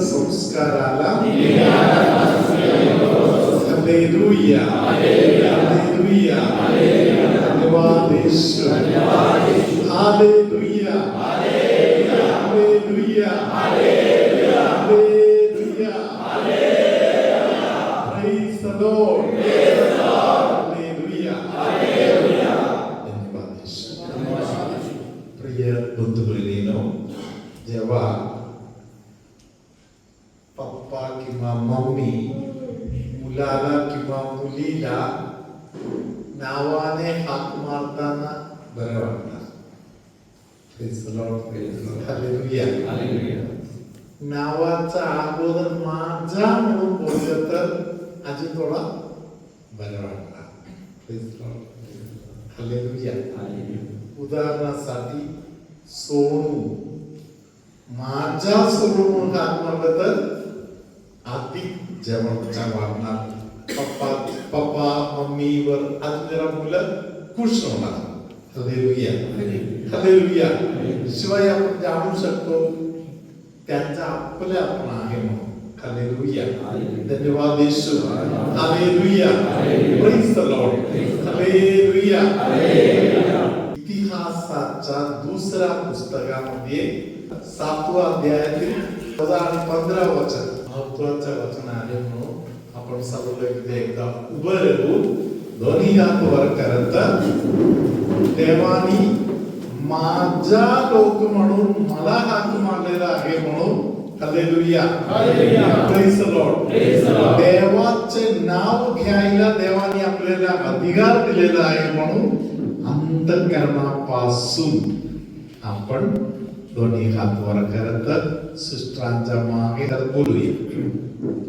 संस्काराला hallelujah मुलाला किंवा मुलीला नावाने हाक मारताना बरं. Hallelujah. नावाचा अगोदर माझा म्हणून बोललं तर अजून थोडा बरं. Hallelujah. उदाहरणासाठी सोनू माझ्या सोनू म्हणून हाक मारलं तर अधिक जवळचा वागणार पप्पा पप्पा मम्मीवर अजून जरा मुलं खुश होणार. हलेलुया. हलेलुया. शिवाय आपण जाणू शकतो त्यांचा आपल्या आपण आहे म्हणून. हलेलुया. धन्यवाद Yeshu. Hallelujah. Praise the Lord hallelujah. इतिहासाच्या दुसऱ्या पुस्तकामध्ये सातवा अध्यायातील आणि पंधरा वचन. महत्वाचं वचन आहे म्हणून आपण सर्व एकदा एकदा उभं राहू. दोन्ही हात वर करत देवानी माझा लोक म्हणून मला हात मारलेला आहे म्हणून. हालेलुया. देवाचे नाव घ्यायला देवाने आपल्याला अधिकार दिलेला आहे म्हणून अंतकरणापासून आपण दोन्ही हात वर करत सिस्टरांच्या मागे तर बोलूया.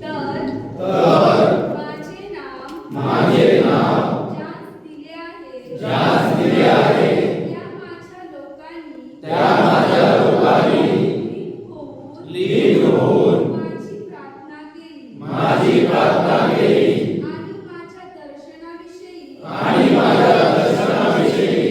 तर तर माझे नाव माझे नाव ज्यास दिले आहे. ज्यास दिले आहे. त्या माझ्या लोकांनी त्या माझ्या लोकांनी लीन होऊन लीन होऊन माझी प्रार्थना केली माझी प्रार्थना केली आणि माझ्या दर्शनाविषयी आणि माझ्या दर्शनाविषयी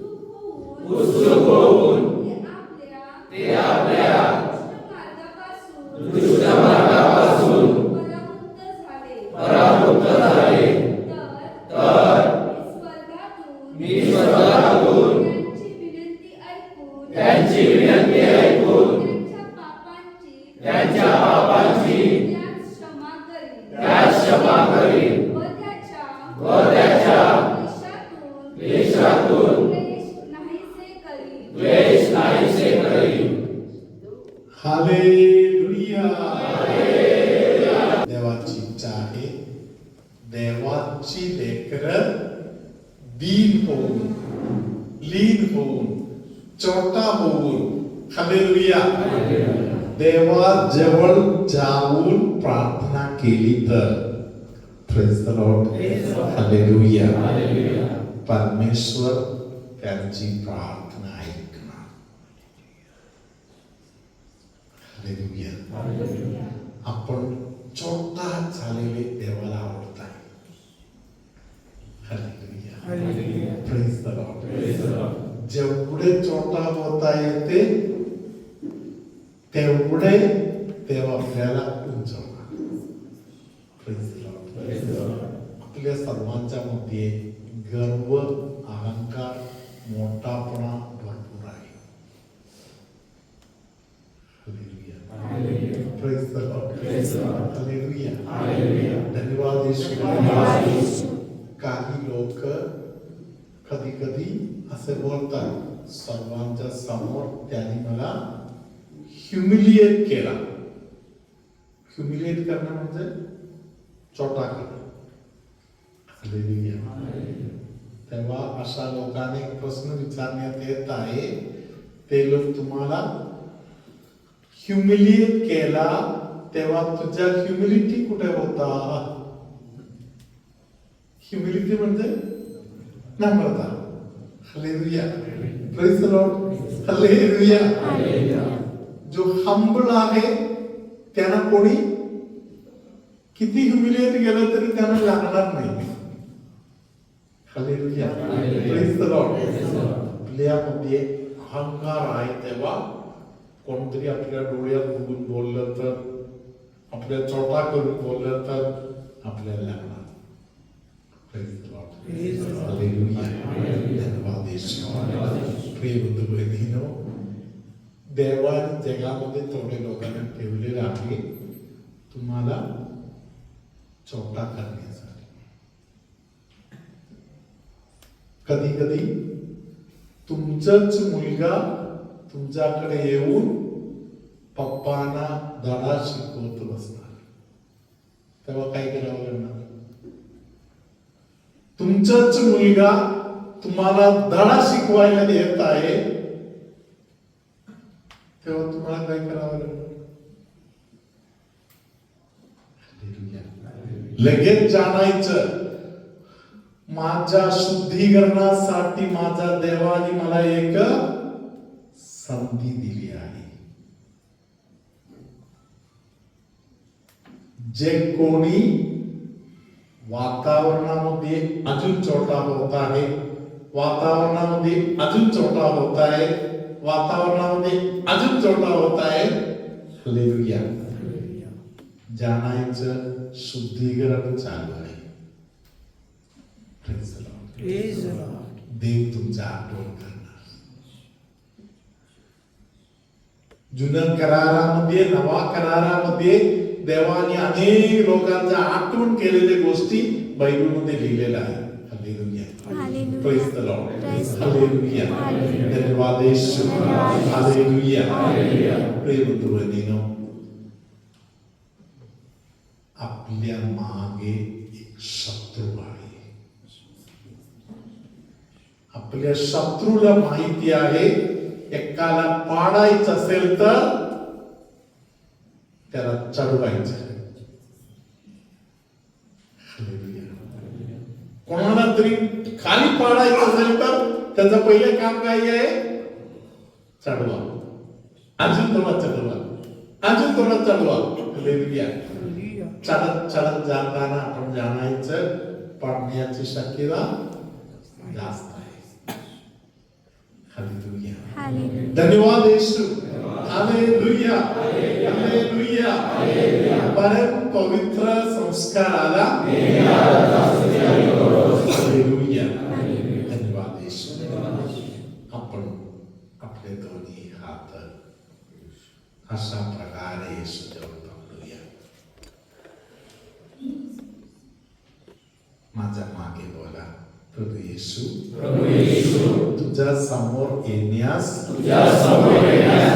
उत्सुक होऊन उत्सुक होऊन ते आपल्या ते आपल्या दुष्ट मार्गापासून दुष्ट मार्गापासून परावृत्त झाले परावृत्त झाले तर तर मी स्वर्गातून मी स्वर्गातून त्यांची विनंती ऐकून त्यांची विनंती ऐकून त्यांच्या पापांची त्यांच्या पापांची त्यास क्षमा करीन त्यास क्षमा करीन व त्याच्या व त्याच्या क्लेशातून क्लेशातून क्लेश नाहीसे करीन द्वेष नाहीसे करीन हालेलुया देवाची इच्छा आहे देवाची लेकर दीन होऊन लीन होऊन छोटा होऊन हालेलुया. देवा जवळ जाऊन प्रार्थना केली तर. Praise the Lord hallelujah. परमेश्वर त्यांची प्रार्थना ऐकणार. हालेलुया. आपण छोटा झालेले देवाला आवडत आहे जेवढे छोटा होता येते तेवढे देव आपल्याला उंचवणार. आपल्या सर्वांच्या मध्ये गर्व अहंकार मोठापणा भरपूर आहे. धन्यवाद काही लोक कधी कधी असे बोलतात सर्वांच्या समोर त्यांनी मला ह्युमिलिएट केला. ह्युमिलिएट करणं म्हणजे छोटा केला. तेव्हा अशा लोकांनी प्रश्न विचारण्यात येत आहे ते लोक तुम्हाला ह्युमिलिएट केला तेव्हा तुझ्या ह्युमिलिटी कुठे होता? ह्युमिलिटी म्हणजे नम्रता. Hallelujah praise the Lord hallelujah जो हंबल आहे त्यांना कोणी किती ह्युमिलिएट केलं तरी त्यांना लागणार नाही हालेलुया प्रेज द लॉर्ड आपल्यामध्ये अहंकार आहे तेव्हा कोणतरी आपल्या डोळ्यात बघून बोललं तर आपल्या छोटा करून बोललं तर आपल्याला लागणार Praise the Lord. Hallelujah. धन्यवाद येशू. प्रिय बंधू बहिणीनो देवाने जगामध्ये थोडे लोकांना ठेवलेलं आहे तुम्हाला छोटा करण्यासाठी कधी कधी तुमचाच मुलगा तुमच्याकडे येऊन पप्पांना धडा शिकवत बसणार तेव्हा काय करावं लागणार तुमचाच मुलगा तुम्हाला धडा शिकवायला येत आहे तेव्हा तुम्हाला काय करावं लागणार लगेच जाणायचं. माझ्या शुद्धीकरणासाठी माझ्या देवाने मला एक संधी दिली आहे. जे कोणी वातावरणामध्ये अजून छोटा होत आहे वातावरणामध्ये अजून छोटा होत आहे वातावरणामध्ये अजून छोटा होत आहे. जाणायचं शुद्धीकरण चालू आहे. देव तुमचा आठवण करणार. जुन्या करारामध्ये नवा करारामध्ये देवाने अनेक लोकांच्या आठवण केलेल्या गोष्टी बायबलमध्ये लिहिलेल्या आहे. Hallelujah Hallelujah. Praise the Lord. Praise the Lord. Hallelujah Hallelujah. धन्यवाद येशू धन्यवाद येशू. हालेलुया प्रिय बंधू भगिनीनो आपल्या मागे एक शत्रू आहे आपल्या शत्रूला माहिती आहे एकाला पाडायचं असेल तर त्याला चढवायचं कोणाला तरी खाली पाडायचं असेल तर त्याचं पहिलं काम काय आहे? चढवा. अजून थोडा चढवा. अजून थोडा चढवा. चढत चढत जाताना आपण जाणायचं. पडण्याची शक्यता जास्त आहे. धन्यवाद येशू. परम पवित्र संस्काराला हालेलुया धन्यवाद येशू आपण आपले दोन्ही हात अशा प्रकारे येशूजवळ पकडूया माझ्या मागे बोला प्रभू येशू प्रभू येशू तुझ्या समोर येण्यास तुझ्या समोर येण्यास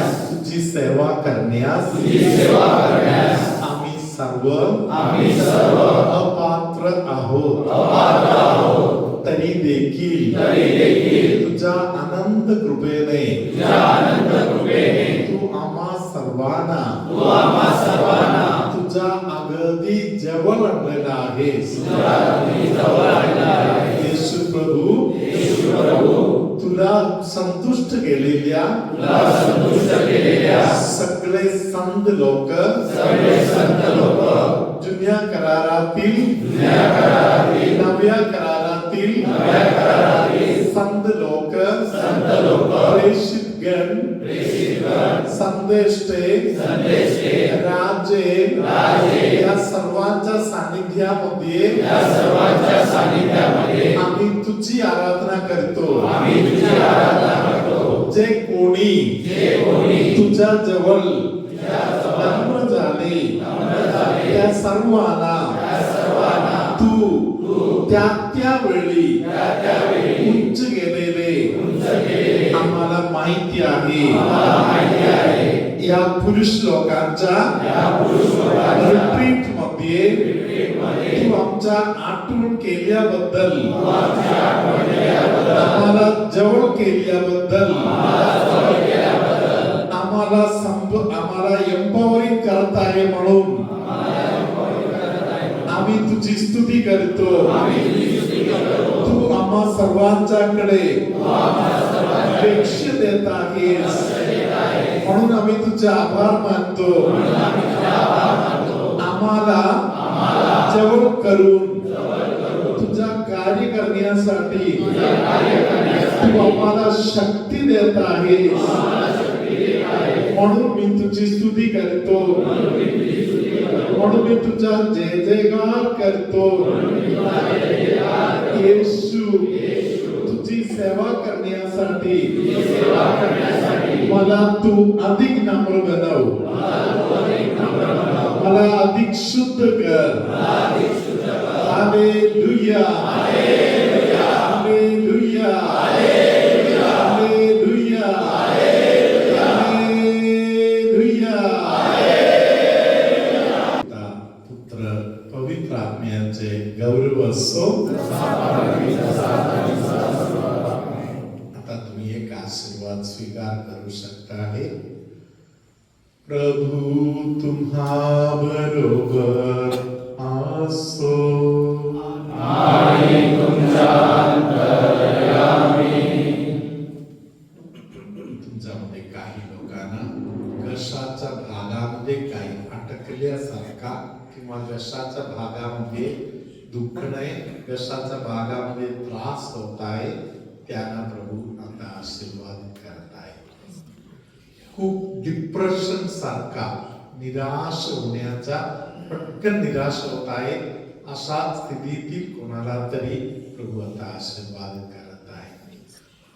तुझी सेवा करण्यास सेवा करण्यास आम्ही सर्व आम्ही सर्व अपात्र आहोत. अपात्र आहोत. तरी देखील तरी देखील तुझ्या अनंत कृपेने तुझ्या अनंत कृपेने तू आम्हा सर्वांना तू आम्हा सर्वांना तुझ्या अगदी जवळ आणलेला आहेस. तुझ्या अगदी जवळ आणला आहे येशू प्रभू येशू प्रभू तुला संतुष्ट केलेल्या तुला संतुष्ट केलेल्या सगळे संत लोक सगळे संत लोक जुन्या करारातील जुन्या करारातील नव्या करारातील नव्या करारातील संदेष्टे संदेशे राजे राजे या सर्वांच्या सानिध्यामध्ये या सर्वांच्या सानिध्यामध्ये आम्ही तुझी आराधना करतो. आम्ही तुझी आराधना करतो. जे कोणी जे कोणी तुझ्या जवळ नम्र झाले त्या सर्वांना तू त्या त्या वेळी उंच गेलेले आम्हाला माहिती आहे. या पुरुष लोकांच्या रिट्रीटमध्ये तू आमच्या आठवण केल्याबद्दल आम्हाला जवळ केल्याबद्दल आम्हाला आम्हाला एम्पॉवरिंग करत आहे म्हणून आम्ही तुझी स्तुती करतो. तू आम्हा सर्वांच्याकडे लक्ष देत आहेस. म्हणून आम्ही तुझे आभार मानतो. आम्हाला जवळ करून तुझा कार्य करण्यासाठी तू आम्हाला शक्ती देत आहेस. म्हणून मी तुझी स्तुती करतो. म्हणून मी तुझा जय जयकार करतो. येशू, तुझी सेवा करण्यासाठी. मला तू अधिक नम्र बनव. मला अधिक शुद्ध कर. Hallelujah hallelujah. असो तुमच्यामध्ये काही लोकांना घशाच्या भागामध्ये काही अटकल्यासारखा किंवा घशाच्या भागामध्ये दुखणे घशाच्या भागामध्ये त्रास होत आहे त्यांना प्रभू आता आशीर्वाद करत आहे. खूप डिप्रेशन सारखा निराश होण्याचा पटकन निराश होत आहे. अशा स्थितीतील कोणाला तरी प्रभू आता आशीर्वाद करत आहे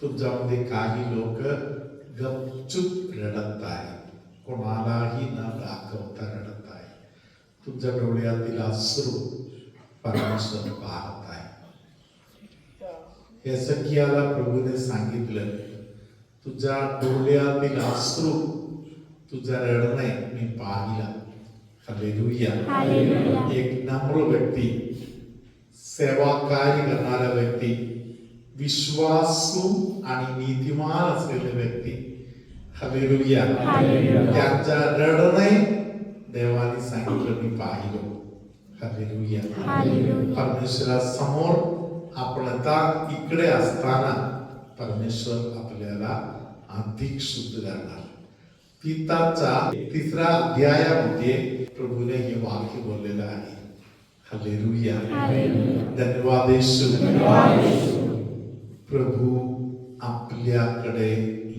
तुमच्यामध्ये काही लोक गपचूप रडत आहे कोणालाही न दाखवता रडत आहे तुमच्या डोळ्यातील अश्रू परमेश्वर पाहत आहे हेसकियाला प्रभूने सांगितलं तुझ्या डोळ्यातील अश्रू तुझा रडणे मी पाहिला एक नम्र व्यक्ती सेवा कार्य करणारा व्यक्ती विश्वासू आणि नीतिमान असलेले व्यक्ती. हालेलुया. त्यांच्या रडणे देवाने सांगितलं मी पाहिलो. Hallelujah hallelujah. परमेश्वरासमोर आपण आता इकडे असताना परमेश्वर आपल्याला अधिक शुद्ध करणार. पिताचा तिसरा अध्यायामध्ये प्रभूने हे वाक्य बोललेलं आहे हालेलुया. धन्यवाद. प्रभू आपल्याकडे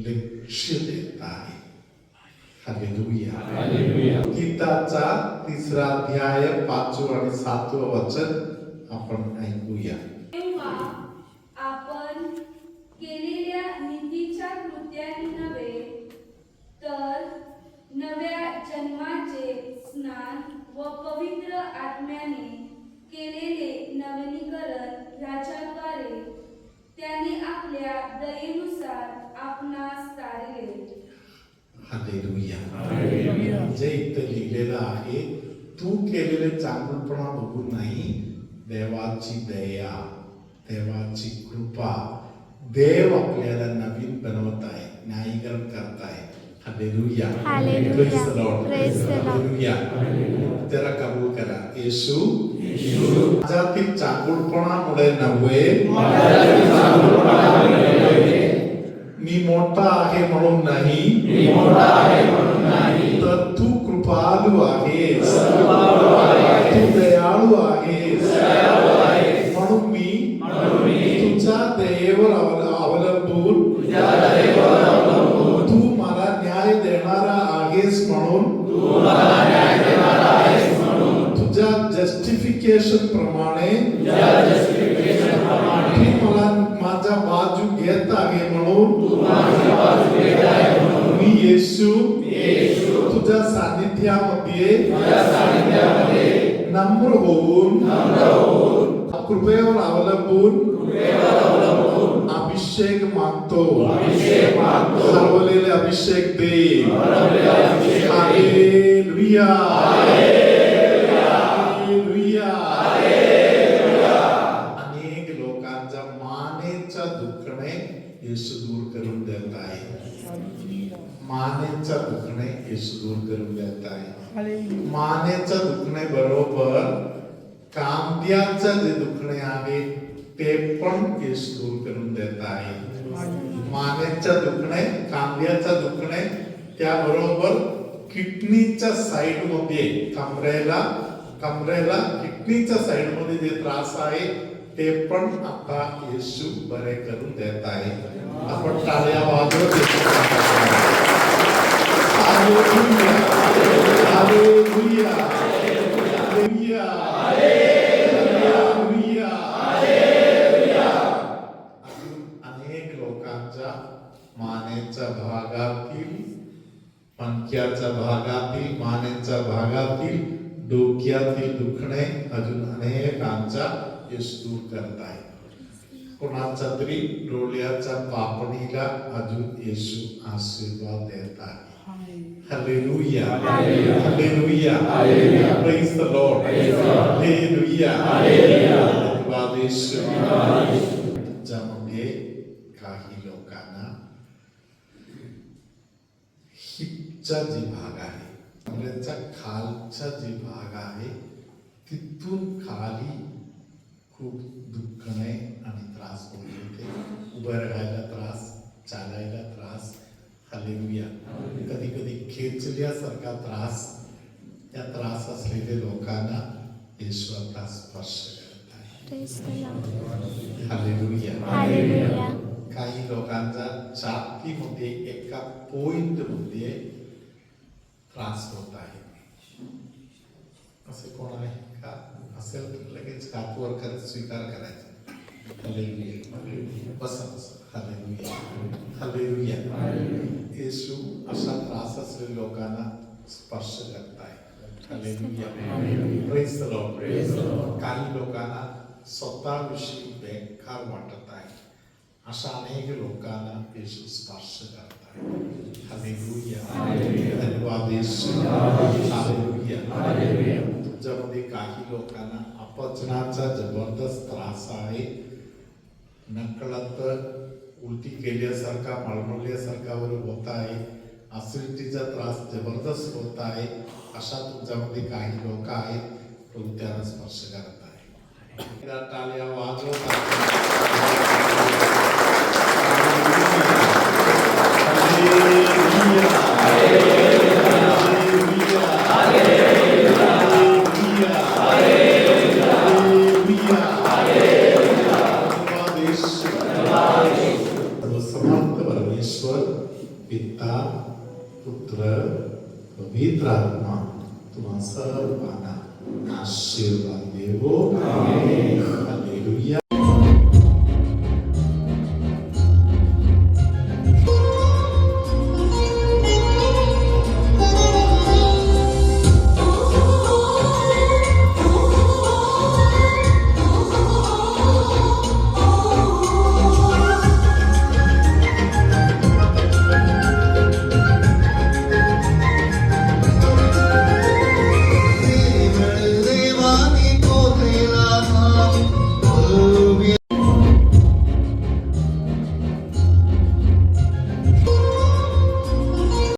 लक्ष देत आहे हालेलुया. गीताचा तिसरा अध्याय पाचवं आणि सातवं वचन आपण ऐकूया तेव्हा आपण केलेल्या नीतीच्या कृत्याने नव्हे तर नव्या जन्माचे स्नान व पवित्र आत्म्याने केलेले नवीनीकरण ह्याच्याद्वारे त्याने आपल्या दयेनुसार आपणास तारले. हालेलुया. हालेलुया. जे इथं लिहिलेलं आहे तू केलेले चांगलपणा बघून नाही. देवाची दया देवाची कृपा देव आपल्याला नवीन बनवत आहे न्यायीकरण करत आहे. Hallelujah hallelujah. Praise the Lord. Praise the Lord. Hallelujah. त्याला कबूल करा येशू माझ्यातील चांगुलपणामुळे नव्हे मी मोठा आहे म्हणून नाही मी मोठा आहे म्हणून नाही तर तू कृपालू आहेस तू दयाळू आहेस म्हणून मी म्हणून मी तुझ्या दयेवर अवल- अवलंबून जस्टिफिकेशन प्रमाणे तू मला माझा बाजू घेत आहे म्हणून मी येशू तुझ्या सानिध्यामध्ये नम्र होऊन कृपेवर अवलंबून अभिषेक मागतो. हरवलेले अभिषेक दे. मानेचं दुखणे बरोबर कांद्याचं जे दुखणे आहे ते पण केस दूर करून देत आहे. मानेचं दुखणे कांद्याचं दुखणे त्याबरोबर किडनीच्या साईडमध्ये कमरेला कमरेला किडनीच्या साईडमध्ये जे त्रास आहे ते पण आता येशू बरे करून देत आहे. आपण टाळ्या वाजवत येशूचा धन्यवाद. हालेलुया हालेलुया हालेलुया हालेलुया अजून अनेक मानेच्या भागातील भागातील मानेच्या भागातील डोक्यातील दुखणे अजून अनेकांचा येशू करत आहे कोणाचा तरी डोळ्याच्या पापणीला अजून येशू आशीर्वाद देत आहे Hallelujah. Hallelujah. Hallelujah. Praise the Lord. Hallelujah. धन्यवाद येशू. ज्यामध्ये काही लोकांना हिपचा जी भाग आहे कमरेचा खालचा जी भाग आहे तिथून खाली खूप दुखणे आणि त्रास होत उभं राहायला त्रास चालायला हालेलुया कधी कधी खेचल्यासारखा त्रास या त्रास असलेल्या लोकांना येशू आता स्पर्श करत आहे. हालेलुया काही लोकांचा छातीमध्ये एका पॉइंट मध्ये त्रास होत आहे असे कोण आहे का असेल तर लगेच करत स्वीकार करायचा हालेलुया बसा बसा हालेलुया हालेलुया येशू अशा त्रास असलेल्या लोकांना स्पर्श करत आहे हालेलुया प्रेज द लॉर्ड काही लोकांना स्वतःविषयी बेकार वाटत आहे अशा अनेक लोकांना येशू स्पर्श करत आहे हालेलुया धन्यवाद येशू हालेलुया तुमच्यामध्ये काही लोकांना अपचनाचा जबरदस्त त्रास आहे नकळत उलटी केल्यासारखा मळमळल्यासारखा वगैरे होत आहे. ऍसिडिटीचा त्रास जबरदस्त होत आहे. अशा तुमच्यामध्ये काही लोक आहेत पण त्यांना स्पर्श करत आहे. एकदा टाळ्या वाजवत